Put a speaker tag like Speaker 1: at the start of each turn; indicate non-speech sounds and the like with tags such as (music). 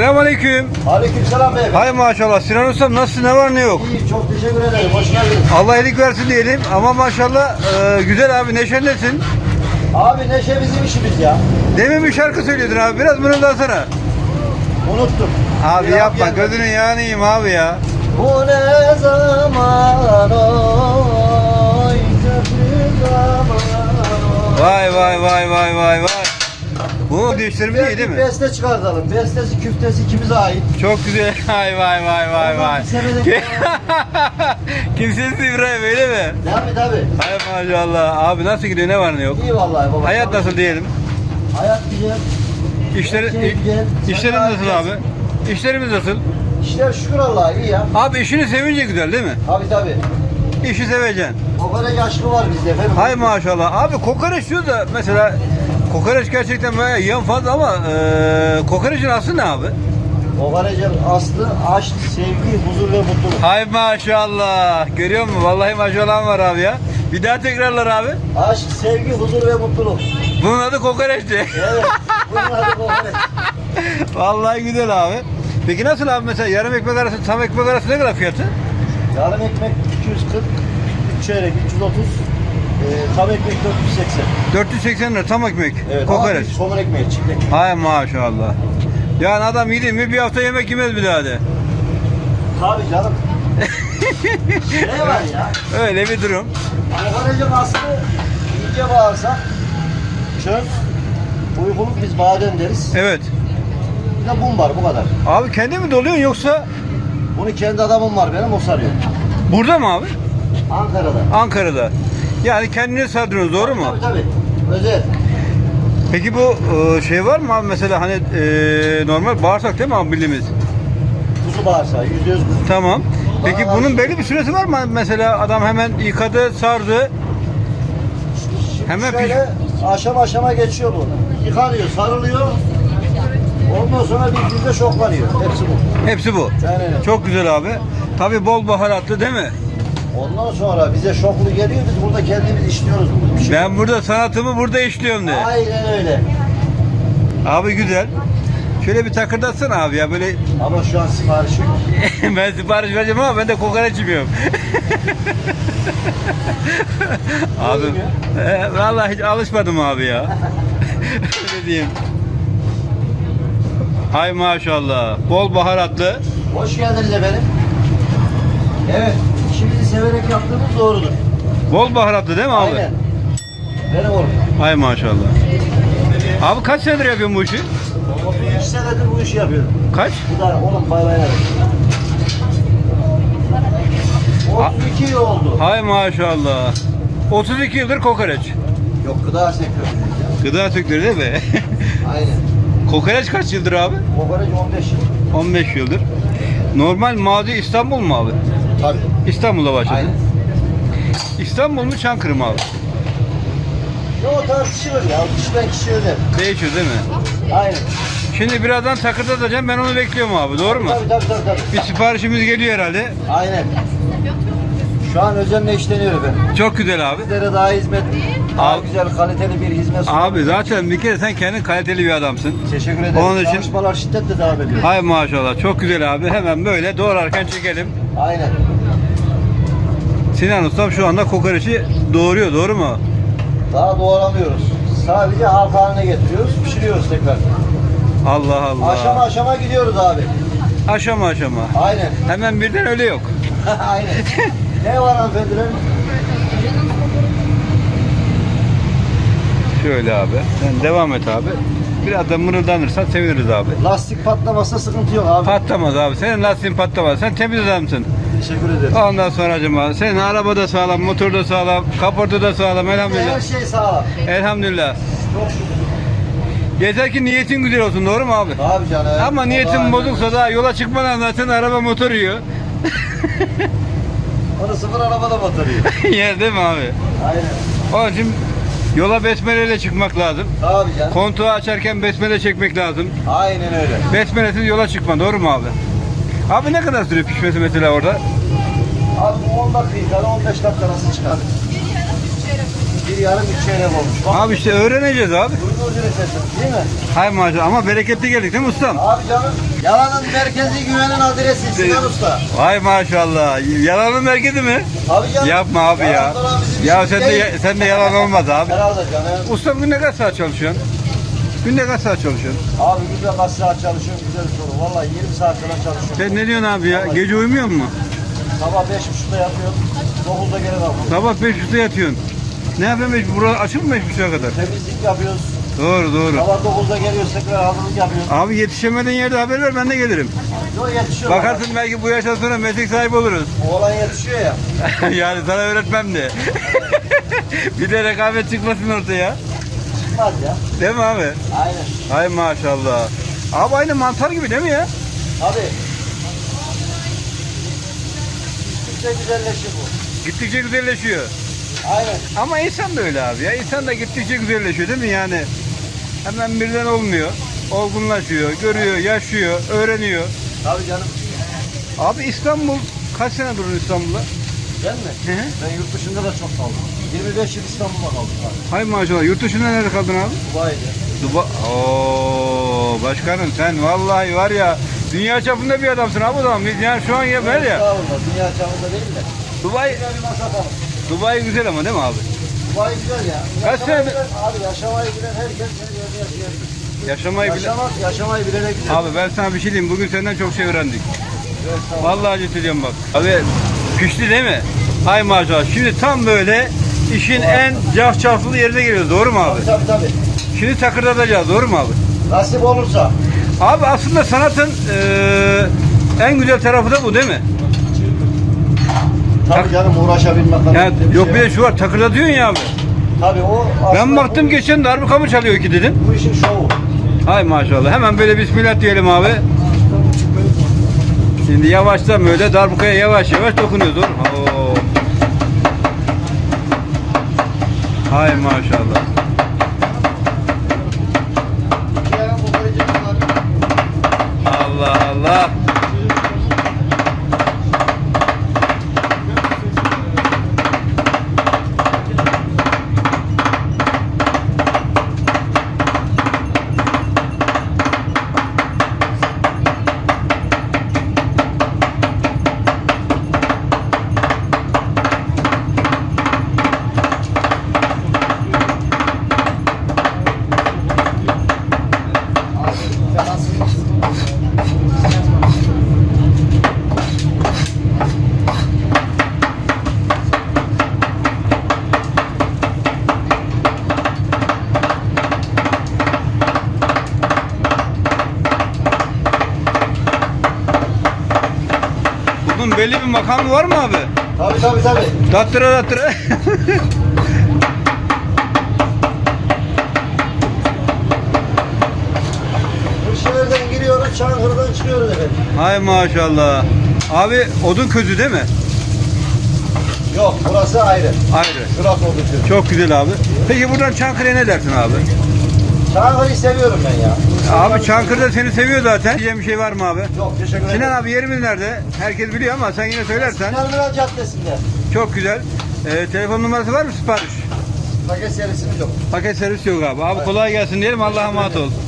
Speaker 1: Selamünaleyküm.
Speaker 2: Aleykümselam beyefendi.
Speaker 1: Hay maşallah. Sinan Ustam nasılsın? Ne var ne yok?
Speaker 2: İyi, çok teşekkür ederim. Hoş geldiniz.
Speaker 1: Allah iyilik versin diyelim. Ama maşallah e, güzel abi neşendesin.
Speaker 2: Abi neşe bizim işimiz ya.
Speaker 1: Demin bir şarkı söylüyordun abi. Biraz mırıldansana.
Speaker 2: Unuttum.
Speaker 1: Abi
Speaker 2: Ya,
Speaker 1: yapma.
Speaker 2: gelmedi.
Speaker 1: Gözünün yiyeyim abi ya.
Speaker 2: Bu ne zaman oy kötü zaman oy.
Speaker 1: Vay vay vay vay vay vay. Bu dişlerimiz iyi değil mi?
Speaker 2: Beste çıkartalım. Bestesi küftesi ikimize ait.
Speaker 1: Çok güzel. (laughs) Vay vay vay vay vay. (laughs) Kimsesiz İbrahim öyle mi?
Speaker 2: Tabii tabii.
Speaker 1: Hay maşallah. Abi nasıl gidiyor? Ne var ne yok?
Speaker 2: İyi vallahi baba.
Speaker 1: Hayat nasıl diyelim?
Speaker 2: Hayat güzel.
Speaker 1: İşleri,
Speaker 2: Şey güzel.
Speaker 1: işlerin nasıl abi? İşlerimiz nasıl?
Speaker 2: İşler şükür Allah'a iyi ya.
Speaker 1: Abi işini sevince güzel değil mi?
Speaker 2: Tabii tabii.
Speaker 1: İşi seveceksin.
Speaker 2: Kadar yaşlı var bizde efendim.
Speaker 1: Hay maşallah. Abi kokoreç diyor da mesela kokoreç gerçekten bayağı yiyen fazla ama e, kokoreçin aslı ne abi?
Speaker 2: Kadar aslı aşk, sevgi, huzur ve mutluluk.
Speaker 1: Hay maşallah. Görüyor musun? Vallahi maşallah var abi ya. Bir daha tekrarlar abi.
Speaker 2: Aşk, sevgi, huzur ve mutluluk.
Speaker 1: Bunun adı kokoreçti.
Speaker 2: Evet. Bunun adı kokoreç. (laughs)
Speaker 1: Vallahi güzel abi. Peki nasıl abi mesela yarım ekmek arası tam ekmek arası ne kadar fiyatı?
Speaker 2: Yarım ekmek 240, 3 çeyrek 330, e, tam ekmek 480.
Speaker 1: 480 lira tam ekmek.
Speaker 2: Evet,
Speaker 1: kokoreç.
Speaker 2: biz somun ekmeği, çift ekmek.
Speaker 1: Hay maşallah. Yani adam yedi mi bir hafta yemek yemez bir daha de.
Speaker 2: Tabii canım. (laughs) ne var ya?
Speaker 1: Öyle bir durum.
Speaker 2: Kokorecin aslı iyice bağırsak çöz, uykuluk biz badem deriz.
Speaker 1: Evet.
Speaker 2: Bir de bum var bu kadar.
Speaker 1: Abi kendi mi doluyorsun yoksa
Speaker 2: Bunu kendi adamım var benim o sarıyor.
Speaker 1: burada mı abi?
Speaker 2: Ankara'da.
Speaker 1: Ankara'da. Yani kendini sardırıyorsunuz doğru mu?
Speaker 2: Tabii tabii. Özel.
Speaker 1: Peki bu e, şey var mı abi mesela hani e, normal bağırsak değil mi abi bildiğimiz?
Speaker 2: Kuzu bağırsağı, yüzde yüz kuzu.
Speaker 1: Tamam. Peki bunun belli bir süresi var mı? Mesela adam hemen yıkadı, sardı. Hemen
Speaker 2: şöyle aşama aşama geçiyor bu. Yıkanıyor, sarılıyor. Ondan sonra bir günde şoklanıyor. Hepsi bu.
Speaker 1: Hepsi bu.
Speaker 2: Aynen.
Speaker 1: Çok güzel abi. Tabii bol baharatlı değil mi?
Speaker 2: Ondan sonra bize şoklu geliyor. Biz burada kendimiz işliyoruz. Bir şey.
Speaker 1: Ben burada sanatımı burada işliyorum de.
Speaker 2: Aynen öyle.
Speaker 1: Abi güzel. Şöyle bir takırdatsana abi ya böyle
Speaker 2: Ama şu an sipariş yok. (laughs)
Speaker 1: ben sipariş vereceğim ama ben de kokoreç yemiyorum. (laughs) abi e, vallahi hiç alışmadım abi ya. (laughs) Öyle diyeyim. Hay maşallah. Bol baharatlı.
Speaker 2: Hoş geldiniz efendim. Evet. Severek yaptığımız doğrudur.
Speaker 1: Bol baharatlı değil mi abi?
Speaker 2: Aynen. Benim oğlum.
Speaker 1: Hay maşallah. Abi kaç senedir yapıyorsun bu işi?
Speaker 2: 33 senedir bu işi yapıyorum.
Speaker 1: Kaç?
Speaker 2: Bu da oğlum bay bay. 32 yıl oldu.
Speaker 1: Hay maşallah. 32 yıldır kokoreç.
Speaker 2: Yok gıda sektörü.
Speaker 1: Gıda sektörü değil mi? (laughs)
Speaker 2: Aynen.
Speaker 1: kokoreç kaç yıldır abi?
Speaker 2: Kokoreç 15 yıl.
Speaker 1: 15 yıldır. Normal mazi İstanbul mu abi?
Speaker 2: Tabii.
Speaker 1: İstanbul'da başladı.
Speaker 2: Aynen.
Speaker 1: İstanbul mu Çankırı mı abi?
Speaker 2: Yo tartışılır ya. Kişiden kişiye öder.
Speaker 1: Değişiyor değil mi?
Speaker 2: Aynen.
Speaker 1: Şimdi birazdan takırdatacağım ben onu bekliyorum abi doğru mu?
Speaker 2: Tabii tabii tabii. tabii.
Speaker 1: Bir siparişimiz geliyor herhalde.
Speaker 2: Aynen. Şu an özenle işleniyor efendim.
Speaker 1: Çok güzel abi.
Speaker 2: Sizlere daha hizmet, daha
Speaker 1: Abi-
Speaker 2: güzel kaliteli bir hizmet sunuyoruz.
Speaker 1: Abi zaten bir kere sen kendin kaliteli bir adamsın.
Speaker 2: Teşekkür ederim.
Speaker 1: Onun için-
Speaker 2: Çalışmalar şiddetle devam ediyor.
Speaker 1: Hay maşallah çok güzel abi. Hemen böyle doğrarken çekelim.
Speaker 2: Aynen.
Speaker 1: Sinan Ustam şu anda kokoreçi doğuruyor doğru mu?
Speaker 2: Daha doğramıyoruz. Sadece halka haline getiriyoruz, pişiriyoruz tekrar.
Speaker 1: Allah Allah.
Speaker 2: Aşama aşama gidiyoruz abi.
Speaker 1: Aşama aşama.
Speaker 2: Aynen.
Speaker 1: Hemen birden öyle yok. (laughs)
Speaker 2: Aynen. ne var hanımefendiler?
Speaker 1: Şöyle abi. Sen devam et abi. Biraz da mırıldanırsan seviniriz abi.
Speaker 2: Lastik patlamasa sıkıntı yok abi.
Speaker 1: Patlamaz abi. Senin lastiğin patlamaz. Sen temiz adamsın.
Speaker 2: Teşekkür ederim.
Speaker 1: Ondan sonra acaba senin araba da sağlam, motor da sağlam, kaportu da sağlam
Speaker 2: Her
Speaker 1: elhamdülillah.
Speaker 2: şey sağlam.
Speaker 1: Elhamdülillah.
Speaker 2: Çok.
Speaker 1: Yeter ki niyetin güzel olsun doğru mu abi?
Speaker 2: Abi canım.
Speaker 1: Ama niyetin bozuksa da yola çıkmadan zaten araba motor yiyor. (laughs)
Speaker 2: Onu sıfır arabada motor yiyor. (laughs)
Speaker 1: Yer değil mi abi?
Speaker 2: Aynen.
Speaker 1: Onun için yola besmeleyle çıkmak lazım.
Speaker 2: Tabii canım.
Speaker 1: Kontuğu açarken besmele çekmek lazım.
Speaker 2: Aynen öyle.
Speaker 1: Besmelesiz yola çıkma doğru mu abi? Abi ne kadar sürüyor pişmesi mesela orada?
Speaker 2: Abi 10 dakika, 15 dakika nasıl çıkar? Bir yarım üç çeyrek olmuş. Bak
Speaker 1: Abi işte öğreneceğiz abi.
Speaker 2: gibi sesim değil mi?
Speaker 1: Hay maşallah ama bereketli geldik değil mi ustam?
Speaker 2: Abi canım yalanın merkezi güvenin adresi Sinan Usta.
Speaker 1: Vay maşallah. Yalanın merkezi mi?
Speaker 2: Abi canım.
Speaker 1: Yapma abi ya.
Speaker 2: yalan dolan bizim
Speaker 1: Ya
Speaker 2: işimiz
Speaker 1: sen de
Speaker 2: değil.
Speaker 1: sen de yalan olmaz abi.
Speaker 2: Herhalde canım.
Speaker 1: Ustam günde kaç saat çalışıyorsun? Günde kaç saat çalışıyorsun?
Speaker 2: Abi güzel kaç saat çalışıyorum güzel soru. Vallahi 20 saat kadar çalışıyorum.
Speaker 1: Sen ne diyorsun abi ya? Gece uyumuyor musun?
Speaker 2: Sabah 5.30'da yapıyorum. 9'da geri kalkıyorum.
Speaker 1: Sabah 5.30'da yatıyorsun. Ne yapıyorsun? beş- Burası açık mı 5.30'a kadar?
Speaker 2: Temizlik yapıyoruz.
Speaker 1: Doğru doğru.
Speaker 2: Sabah 9'da geliyoruz tekrar hazırlık yapıyoruz.
Speaker 1: Abi yetişemediğin yerde haber ver ben de gelirim.
Speaker 2: Yok yetişiyor.
Speaker 1: Bakarsın belki bu yaştan sonra meslek sahibi oluruz. (laughs)
Speaker 2: Oğlan yetişiyor ya. (laughs)
Speaker 1: yani sana öğretmem de. (laughs) bir de rekabet çıkmasın ortaya.
Speaker 2: Çıkmaz ya.
Speaker 1: Değil mi abi?
Speaker 2: Aynen.
Speaker 1: Ay maşallah. Abi aynı mantar gibi değil mi ya?
Speaker 2: Abi. Gittikçe güzelleşiyor bu.
Speaker 1: Gittikçe güzelleşiyor.
Speaker 2: Aynen.
Speaker 1: Ama insan da öyle abi ya. İnsan da gittikçe güzelleşiyor değil mi yani? Hemen birden olmuyor. Olgunlaşıyor, görüyor, yaşıyor, öğreniyor.
Speaker 2: Tabii canım.
Speaker 1: Abi İstanbul kaç sene durun İstanbul'da?
Speaker 2: Ben mi?
Speaker 1: Hı hı.
Speaker 2: Ben yurt dışında da çok kaldım. 25 yıl İstanbul'da kaldım abi.
Speaker 1: Hay maşallah. Yurt dışında nerede kaldın abi?
Speaker 2: Dubai'de.
Speaker 1: Duba Oo başkanım sen vallahi var ya dünya çapında bir adamsın abi o zaman. Biz yani şu an ya var ya.
Speaker 2: Estağfurullah. Dünya çapında değil de.
Speaker 1: Dubai
Speaker 2: Güzel bir masa atalım.
Speaker 1: Dubai güzel ama değil mi abi?
Speaker 2: Dubai güzel ya.
Speaker 1: Kaç
Speaker 2: Yaşamayı
Speaker 1: sene-
Speaker 2: bilen- Abi yaşamayı bilen herkes her yerde yaşayabilir.
Speaker 1: Yaşamayı bile.
Speaker 2: Yaşamak, yaşamayı bilene güzel.
Speaker 1: Abi ben sana bir şey diyeyim. Bugün senden çok şey öğrendik.
Speaker 2: Evet, tamam.
Speaker 1: Vallahi ciddi diyorum bak. Abi pişti değil mi? Hay maşallah. Şimdi tam böyle işin en cafcaflı yerine geliyoruz. Doğru mu abi?
Speaker 2: Tabii tabii.
Speaker 1: Şimdi takırdatacağız. Doğru mu abi?
Speaker 2: Nasip olursa.
Speaker 1: Abi aslında sanatın eee, en güzel tarafı da bu değil mi?
Speaker 2: Tabii canım uğraşabilmek.
Speaker 1: Ya,
Speaker 2: lazım.
Speaker 1: yok
Speaker 2: şey
Speaker 1: bir de şu var takırdatıyorsun ya abi.
Speaker 2: Tabii o
Speaker 1: Ben baktım
Speaker 2: bu,
Speaker 1: geçen darbuka mı çalıyor ki dedim.
Speaker 2: bu işin şovu.
Speaker 1: Hay maşallah. Hemen böyle bismillah diyelim abi. Şimdi yavaştan böyle darbukaya yavaş yavaş dokunuyoruz. Oo. Hay maşallah. Belli bir makamı var mı abi?
Speaker 2: Tabii tabii tabii.
Speaker 1: Dattıra dattıra.
Speaker 2: Kırşehir'den giriyoruz, Çankırı'dan çıkıyoruz efendim.
Speaker 1: Hay maşallah. Abi odun közü değil mi?
Speaker 2: Yok, burası ayrı.
Speaker 1: Ayrı.
Speaker 2: Şurası oldu çünkü.
Speaker 1: Çok güzel abi. Peki buradan Çankırı'ya ne dersin abi?
Speaker 2: Çankırı'yı seviyorum ben ya.
Speaker 1: Abi Çankırı'da seni seviyor zaten. Diyeceğim bir şey var mı abi?
Speaker 2: Yok, teşekkür ederim.
Speaker 1: Sinan abi yerimiz nerede? Herkes biliyor ama sen yine söylersen.
Speaker 2: Sinan Miral Caddesi'nde.
Speaker 1: Çok güzel. Ee, telefon numarası var mı sipariş?
Speaker 2: Paket servisimiz yok.
Speaker 1: Paket servis yok abi. Abi kolay gelsin diyelim. Allah'a emanet ol.